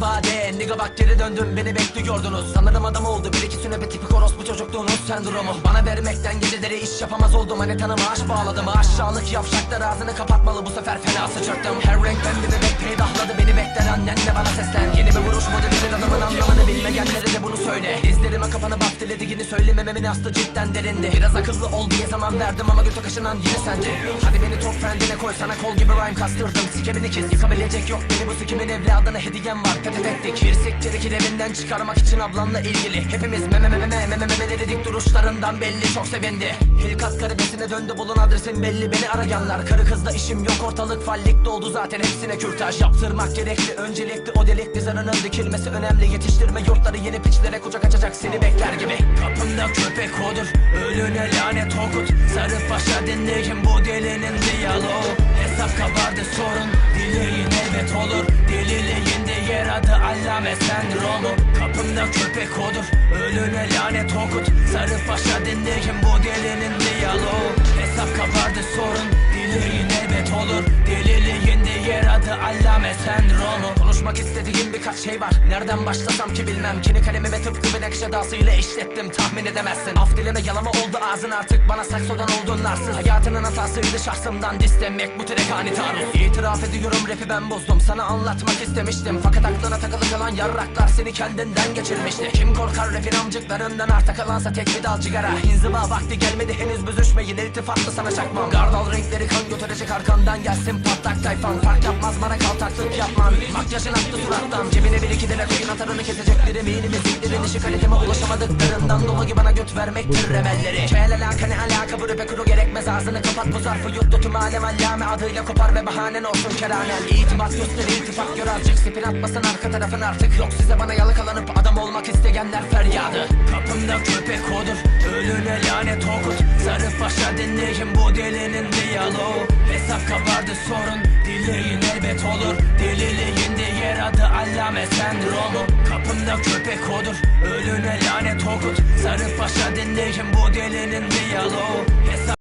oldu bak geri döndüm beni bekliyordunuz Sanırım adam oldu bir iki sünepe tipik orospu çocukluğunuz sendromu. Bana vermekten geceleri iş yapamaz oldum Manetana maaş bağladım. Aşağılık yavşaklar ağzını kapatmalı bu sefer fena sıçrattım Her renk ben bir bebek peydahladı beni bekler annenle bana seslen. Yeni bir vuruş modeli adamın anlamını bilmeyenlere de bunu söyle. Dizlerime kapanıp af dilediğini söylemememin aslı cidden derindi. Biraz akıllı ol diye zaman verdim ama götü kaşınan yine sence Hadi beni top friendine koy sana kol gibi rhyme kastırdım. Sikemini kes yıkabilecek yok. Beni bu sikimin evladına hediyem var. Fethet ettik bir siktir evinden çıkarmak için ablamla ilgili. Hepimiz meme meme meme meme duruşlarından belli çok sevindi. Hilkat karibesine döndü bulun adresin belli beni arayanlar Karı kızla işim yok ortalık fallik doldu zaten hepsine kürtaj Yaptırmak gerekli. Öncelikli o delikli zarının dikilmesi önemli. Yetiştirme yurtları yeni piçlere kucak açacak seni bekler gibi. Kapımda köpek odur ölüne lanet okut. Sarı paşa dinleyin bu delinin diyaloğu. Hesap kabardı sorun dileyin elbet olur. Deliliğin de yer adı allame sendromu Kapımda köpek odur. Ölüne lanet okut. Sarı paşa dinleyin allame sendromu Konuşmak istediğim birkaç şey var. Nereden başlasam ki bilmem. Kini kalemime tıpkı bir nakış edasıyla işlettim. Tahmin edemezsin. Af dileme yalama oldu ağzın artık. Bana saksodan oldun narsız. Hayatının hatasıydı şahsımdan dislemek Bu tirek ani taarruz. İtiraf ediyorum rapi ben bozdum. Sana anlatmak istemiştim. Fakat aklına takılı kalan yarraklar Seni kendinden geçirmişti. Kim korkar rapin amcıklarından Arta kalansa tek bir dal cigara. İnziva vakti gelmedi henüz büzüşmeyin İltifatlı sana çakmam. Gardal renkleri kan götürecek arkandan Gelsin patlak tayfan. Fark yapmaz bana kaltaklık yapman Makyajın aktı surattan. Cebine bir iki lira koyun atarını kesecektir eminim eziklerin işi kaliteme ulaşamadıklarından Dolayı bana göt vermektir remelleri Kel alaka ne alaka bu rape kuru gerekmez Ağzını kapat. Bu zarfı yuttu tüm alem allame Adıyla kopar ve bahanen olsun keranen İtimat göster iltifat gör azıcık Spin atmasın arka tarafın artık Yok. Size bana yalıkalanıp adam olmak isteyenler feryadı. Kapımda köpek odur Ölüne lanet okut. Sarı paşa dinleyin bu delinin diyaloğu. Hesap kabardı sorun Dileyin elbet olur. Deliliğin de yer adı allame sendromu Kapımda köpek odur. Ölüne lanet okut Sarı paşa dinleyin bu delinin diyaloğu. Hesap